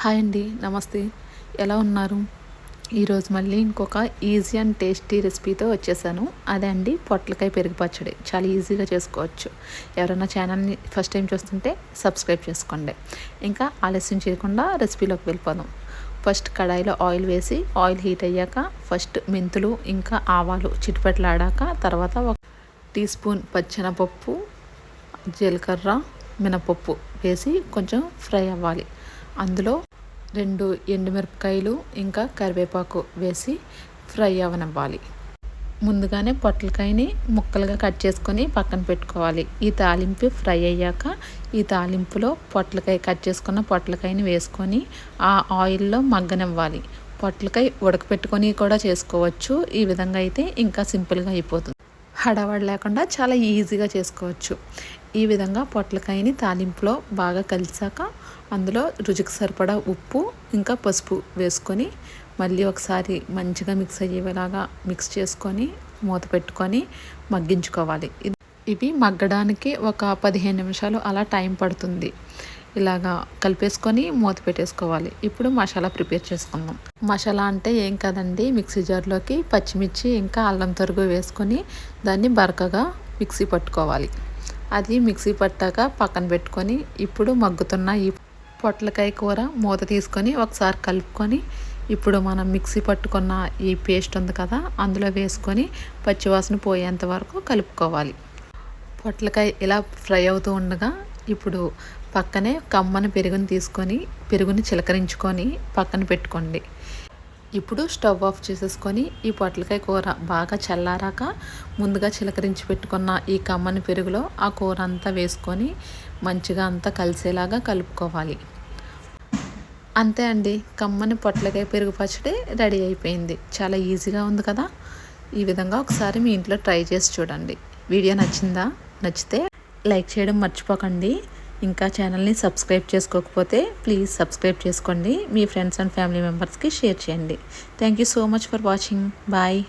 Hi అండి నమస్తే. ఎలా ఉన్నారు? ఈరోజు మళ్ళీ ఇంకొక ఈజీ అండ్ టేస్టీ రెసిపీతో వచ్చేసాను. అదే అండి పొట్లకాయ పెరుగు పచ్చడి చాలా ఈజీగా చేసుకోవచ్చు. ఎవరైనా ఛానల్ని ఫస్ట్ టైం చూస్తుంటే సబ్స్క్రైబ్ చేసుకోండి. ఇంకా ఆలస్యం చేయకుండా రెసిపీలోకి వెళ్ళిపోదాం. ఫస్ట్ కడాయిలో ఆయిల్ వేసి ఆయిల్ హీట్ అయ్యాక ఫస్ట్ మెంతులు ఇంకా ఆవాలు చిటిపెట్లాడాక తర్వాత ఒక టీ స్పూన్ పచ్చెనపప్పు జీలకర్ర మినపప్పు వేసి కొంచెం ఫ్రై అవ్వాలి. అందులో రెండు ఎండుమిరపకాయలు ఇంకా కరివేపాకు వేసి ఫ్రై అవనివ్వాలి. ముందుగానే పొట్లకాయని ముక్కలుగా కట్ చేసుకొని పక్కన పెట్టుకోవాలి. ఈ తాలింపు ఫ్రై అయ్యాక ఈ తాలింపులో పొట్లకాయ కట్ చేసుకున్న పొట్లకాయని వేసుకొని ఆ ఆయిల్లో మగ్గనివ్వాలి. పొట్లకాయ ఉడకపెట్టుకొని కూడా చేసుకోవచ్చు. ఈ విధంగా అయితే ఇంకా సింపుల్గా అయిపోతుంది. హడావడి లేకుండా చాలా ఈజీగా చేసుకోవచ్చు. ఈ విధంగా పొట్లకాయని తాలింపులో బాగా కలిసాక అందులో రుచికి సరిపడా ఉప్పు ఇంకా పసుపు వేసుకొని మళ్ళీ ఒకసారి మంచిగా మిక్స్ అయ్యేలాగా మిక్స్ చేసుకొని మూత పెట్టుకొని మగ్గించుకోవాలి. ఇవి మగ్గడానికి ఒక పదిహేను నిమిషాలు అలా టైం పడుతుంది. ఇలాగా కలిపేసుకొని మూత పెట్టేసుకోవాలి. ఇప్పుడు మసాలా ప్రిపేర్ చేసుకుందాం. మసాలా అంటే ఏం కదండి? మిక్సీ జార్లోకి పచ్చిమిర్చి ఇంకా అల్లం తరుగు వేసుకొని దాన్ని బరకగా మిక్సీ పట్టుకోవాలి. అది మిక్సీ పట్టాక పక్కన పెట్టుకొని ఇప్పుడు మగ్గుతున్న ఈ పొట్లకాయ కూర మూత తీసుకొని ఒకసారి కలుపుకొని ఇప్పుడు మనం మిక్సీ పట్టుకున్న ఈ పేస్ట్ ఉంది కదా అందులో వేసుకొని పచ్చివాసన పోయేంత వరకు కలుపుకోవాలి. పొట్లకాయ ఇలా ఫ్రై అవుతూ ఉండగా ఇప్పుడు పక్కనే కమ్మని పెరుగుని తీసుకొని పెరుగుని చిలకరించుకొని పక్కన పెట్టుకోండి. ఇప్పుడు స్టవ్ ఆఫ్ చేసేసుకొని ఈ పొట్లకాయ కూర బాగా చల్లారాక ముందుగా చిలకరించి పెట్టుకున్న ఈ కమ్మని పెరుగులో ఆ కూర అంతా వేసుకొని మంచిగా అంతా కలిసేలాగా కలుపుకోవాలి. అంతే అండి. కమ్మని పొట్లకాయ పెరుగు పచ్చడి రెడీ అయిపోయింది. చాలా ఈజీగా ఉంది కదా? ఈ విధంగా ఒకసారి మీ ఇంట్లో ట్రై చేసి చూడండి. వీడియో నచ్చిందా? నచ్చితే లైక్ చేయడం మర్చిపోకండి. ఇంకా ఛానల్ని సబ్స్క్రైబ్ చేసుకోకపోతే ప్లీజ్ సబ్స్క్రైబ్ చేసుకోండి. మీ ఫ్రెండ్స్ అండ్ ఫ్యామిలీ మెంబర్స్కి షేర్ చేయండి. Thank you so much for watching. Bye.